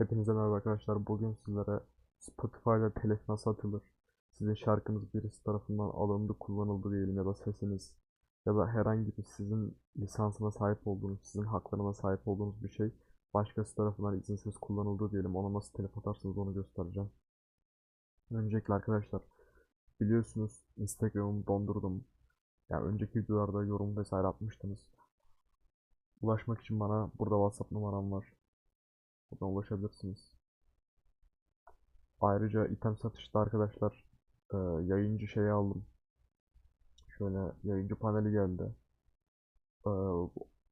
Hepinize merhaba arkadaşlar. Bugün sizlere Spotify'da telif nasıl atılır? Sizin şarkınız birisi tarafından alındı, kullanıldı diyelim ya da sesiniz ya da herhangi bir sizin lisansına sahip olduğunuz, sizin haklarına sahip olduğunuz bir şey başkası tarafından izinsiz kullanıldı diyelim. Ona nasıl telif atarsınız onu göstereceğim. Öncelikle arkadaşlar biliyorsunuz Instagram'ımı dondurdum. Yani önceki videolarda yorum vesaire atmıştınız. Ulaşmak için bana burada WhatsApp numaram var. Buradan ulaşabilirsiniz. Ayrıca item satışta arkadaşlar e, yayıncı şeyi aldım. Şöyle yayıncı paneli geldi. E,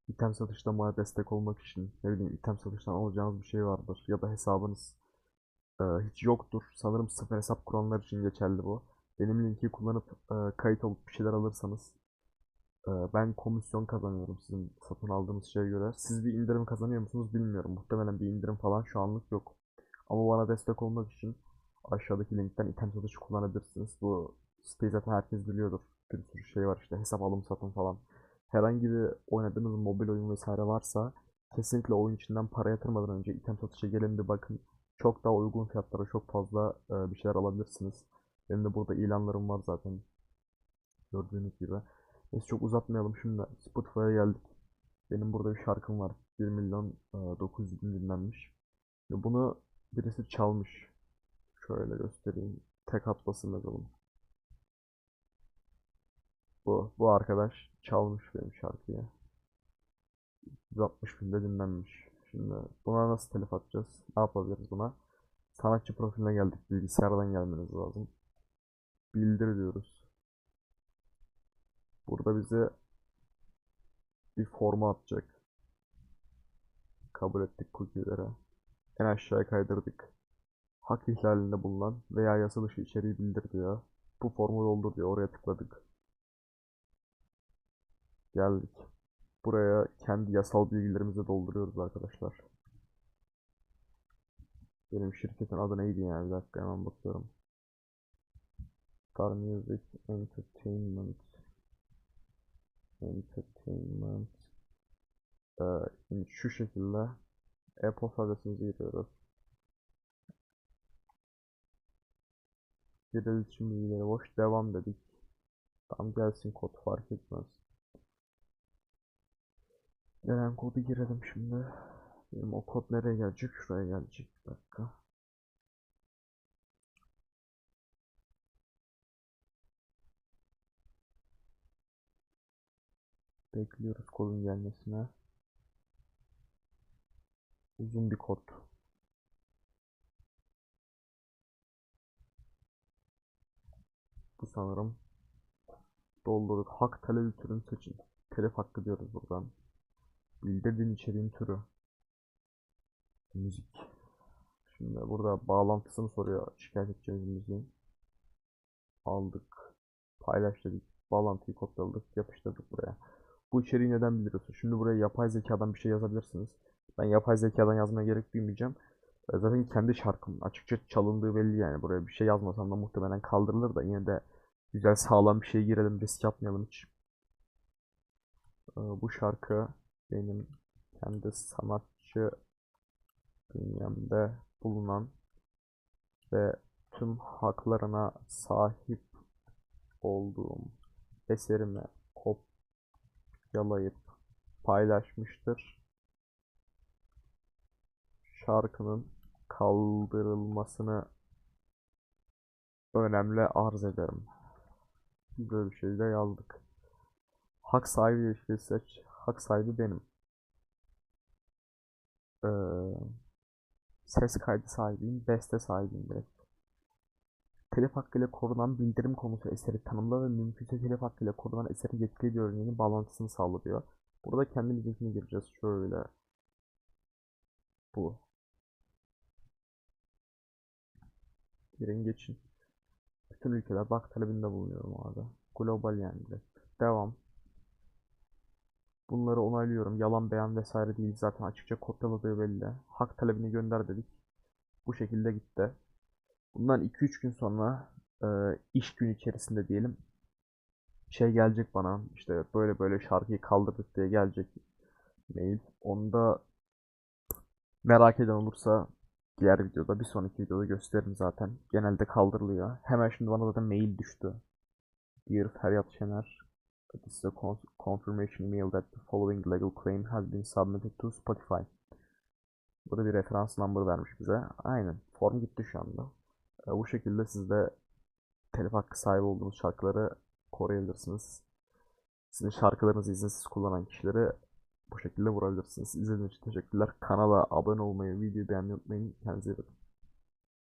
item satışta bana destek olmak için ne bileyim item satıştan alacağınız bir şey vardır ya da hesabınız e, hiç yoktur. Sanırım sıfır hesap kuranlar için geçerli bu. Benim linki kullanıp e, kayıt olup bir şeyler alırsanız Ben komisyon kazanıyorum sizin satın aldığınız şeye göre. Siz bir indirim kazanıyor musunuz bilmiyorum. Muhtemelen bir indirim falan şu anlık yok. Ama bana destek olmak için aşağıdaki linkten item satışı kullanabilirsiniz. Bu siteyi zaten herkes biliyordur. Bir sürü şey var işte hesap alım satım falan. Herhangi bir oynadığınız mobil oyun vesaire varsa kesinlikle oyun içinden para yatırmadan önce item satışa gelin bir bakın. Çok daha uygun fiyatlara çok fazla e, bir şeyler alabilirsiniz. Benim de burada ilanlarım var zaten. Gördüğünüz gibi. Neyse çok uzatmayalım şimdi Spotify'a geldik. Benim burada bir şarkım var. 1 milyon e, 900 bin dinlenmiş. Ve bunu birisi çalmış. Şöyle göstereyim. Tek atlasın yazalım. Bu, bu arkadaş çalmış benim şarkıyı. 160 binde dinlenmiş. Şimdi buna nasıl telif atacağız? Ne yapabiliriz buna? Sanatçı profiline geldik. Bilgisayardan gelmeniz lazım. Bildir diyoruz. Burada bize bir forma atacak. Kabul ettik cookie'lere. En aşağıya kaydırdık. Hak ihlalinde bulunan veya yasa dışı içeriği bildir diyor. Bu formu doldur diyor. Oraya tıkladık. Geldik. Buraya kendi yasal bilgilerimizi dolduruyoruz arkadaşlar. Benim şirketin adı neydi ya? Bir dakika hemen bakıyorum. Star Music Entertainment Entertainment ee, şimdi şu şekilde e-posta adresimizi giriyoruz. Bir iletişim bilgileri boş devam dedik. Tam gelsin kod fark etmez. Gelen kodu girelim şimdi. Benim o kod nereye gelecek? Şuraya gelecek. Bir dakika. Bekliyoruz kodun gelmesine. Uzun bir kod. Bu sanırım. Doldurduk. Hak talebi türünü seçin. Telif hakkı diyoruz buradan. Bildirdiğin içeriğin türü. Müzik. Şimdi burada bağlantısını soruyor şikayet edeceğimiz müziğin. Aldık. Paylaş dedik. Bağlantıyı kopyaladık. Yapıştırdık buraya. Bu içeriği neden bildiriyorsun? Şimdi buraya yapay zekadan bir şey yazabilirsiniz. Ben yapay zekadan yazmaya gerek duymayacağım. E, Zaten kendi şarkım. Açıkça çalındığı belli yani. Buraya bir şey yazmasam da muhtemelen kaldırılır da yine de güzel sağlam bir şey girelim. Risk atmayalım hiç. E, Bu şarkı benim kendi sanatçı bünyemde bulunan ve tüm haklarına sahip olduğum eserimi kopyalayıp paylaşmıştır. Şarkının kaldırılmasını önemli arz ederim. Böyle bir şey de yazdık. Hak sahibi ilişkisi seç. Hak sahibi benim. Ee, ses kaydı sahibiyim, beste sahibiyim direkt. Telif hakkıyla korunan bildirim konusu eseri tanımla ve mümkünse telif hakkıyla korunan eserin yetkili bir örneğinin bağlantısını sağla diyor. Burada kendi linkini gireceğiz. Şöyle. Bu. Girin geçin. Bütün ülkeler bak talebinde bulunuyorum abi. Global yani. Devam. Bunları onaylıyorum. Yalan beyan vesaire değil zaten açıkça kopyaladığı belli. Hak talebini gönder dedik. Bu şekilde gitti. Bundan 2-3 gün sonra e, iş günü içerisinde diyelim şey gelecek bana işte böyle böyle şarkıyı kaldırdık diye gelecek mail. Onda merak eden olursa diğer videoda bir sonraki videoda gösteririm zaten. Genelde kaldırılıyor. Hemen şimdi bana zaten mail düştü. Dear Feryat Şener, this is a con- confirmation email that the following legal claim has been submitted to Spotify. Burada bir referans number vermiş bize. Aynen. Form gitti şu anda. E, bu şekilde siz de telif hakkı sahibi olduğunuz şarkıları koruyabilirsiniz. Sizin şarkılarınızı izinsiz kullanan kişileri bu şekilde vurabilirsiniz. İzlediğiniz için teşekkürler. Kanala abone olmayı, videoyu beğenmeyi unutmayın. Kendinize iyi bakın.